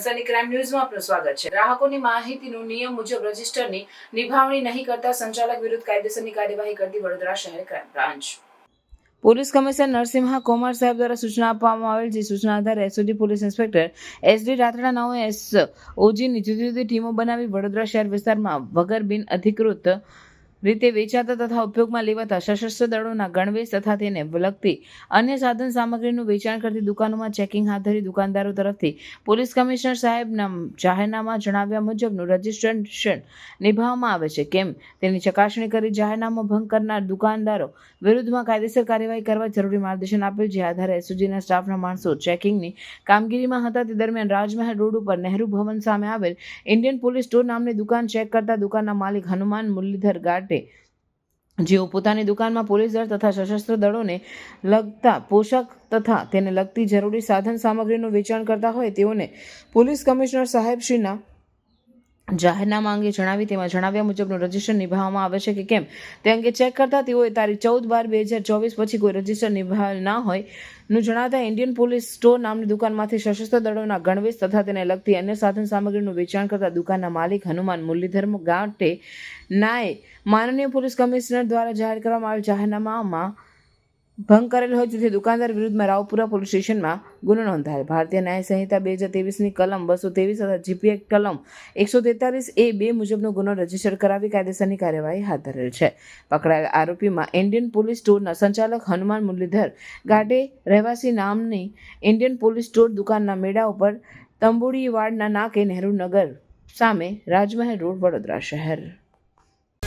સનસની crime ન્યૂઝમાં આપનું સ્વાગત છે. ગ્રાહકોની માહિતીનું નિયમ મુજબ રજીસ્ટરની નિભાવણી નહીં કરતા સંચાલક વિરુદ્ધ કાયદેસરની કાર્યવાહી કરતી વડોદરા શહેર crime branch. Police commissioner Narasimha Komar સાહેબ દ્વારા સૂચના આપવામાં આવેલ જે સૂચના આધારે SOG police inspector S D નાઓએ S ઓજીની જુદી જુદી ટીમો બનાવી વડોદરા શહેર વિસ્તારમાં વગર બિન અધિકૃત રીતે વેચાતા તથા ઉપયોગમાં લેવાતા સશસ્ત્ર દળોના ગણવેશ તથા તેને લગતી અન્ય સાધન સામગ્રીનું વેચાણ કરતી દુકાનોમાં ચેકિંગ હાથ ધરી દુકાનદારો તરફથી પોલીસ કમિશનર સાહેબના જાહેરનામા જણાવ્યા મુજબનું રજીસ્ટ્રેશન નિભાવવામાં આવે છે. કેમ? તેની ચકાસણી કરી જાહેરનામો ભંગ કરનાર દુકાનદારો વિરુદ્ધમાં કાયદેસર કાર્યવાહી કરવા જરૂરી માર્ગદર્શન આપેલ જે આધારે એસઓજીના સ્ટાફના માણસો ચેકિંગની કામગીરીમાં હતા. તે દરમિયાન રાજમહેલ રોડ ઉપર નહેરુ ભવન સામે આવેલ ઇન્ડિયન પોલીસ સ્ટોર નામની દુકાન ચેક કરતા દુકાનના માલિક હનુમાન મુરલીધર ગાટે જેઓ પોતાની દુકાનમાં પોલીસ દળ તથા સશસ્ત્ર દળોને લગતા પોશાક તથા તેને લગતી જરૂરી સાધન સામગ્રીનું વેચાણ કરતા હોય તેઓને પોલીસ કમિશનર સાહેબશ્રીના જાહેરનામા અંગે જણાવી તેમાં જણાવ્યા મુજબનું રજિસ્ટર નિભાવવામાં આવે છે કે કેમ? તે અંગે ચેક કરતા તેઓએ તારીખ ચૌદ બાર બે હજાર ચોવીસ પછી કોઈ રજિસ્ટર નિભાવેલ ના હોયનું જણાવતા ઇન્ડિયન પોલીસ સ્ટોર નામની દુકાનમાંથી સશસ્ત્ર દળોના ગણવેશ તથા તેને લગતી અન્ય સાધન સામગ્રીનું વેચાણ કરતા દુકાનના માલિક હનુમાન મુરલીધર્મ ગાંટે નાએ માનનીય પોલીસ કમિશનર દ્વારા જાહેર કરવામાં આવેલ જાહેરનામામાં ભંગ કરેલ હોય જેથી દુકાનદાર વિરુદ્ધમાં રાવપુરા પોલીસ સ્ટેશનમાં ગુનો નોંધાયેલ ભારતીય ન્યાય સંહિતા બે હજાર તેવીસની કલમ બસો તેવીસ તથા જીપીએ કલમ એકસો તેતાલીસ એ બે મુજબનો ગુનો રજિસ્ટર કરાવી કાયદેસરની કાર્યવાહી હાથ ધરેલ છે. પકડાયેલ આરોપીમાં ઇન્ડિયન પોલીસ સ્ટોરના સંચાલક હનુમાન મુરલીધર ગાડે રહેવાસી નામની ઇન્ડિયન પોલીસ સ્ટોર દુકાનના મેળા ઉપર તંબુડીવાડના નાકે નહેરુ નગર સામે રાજમહેલ રોડ વડોદરા શહેર.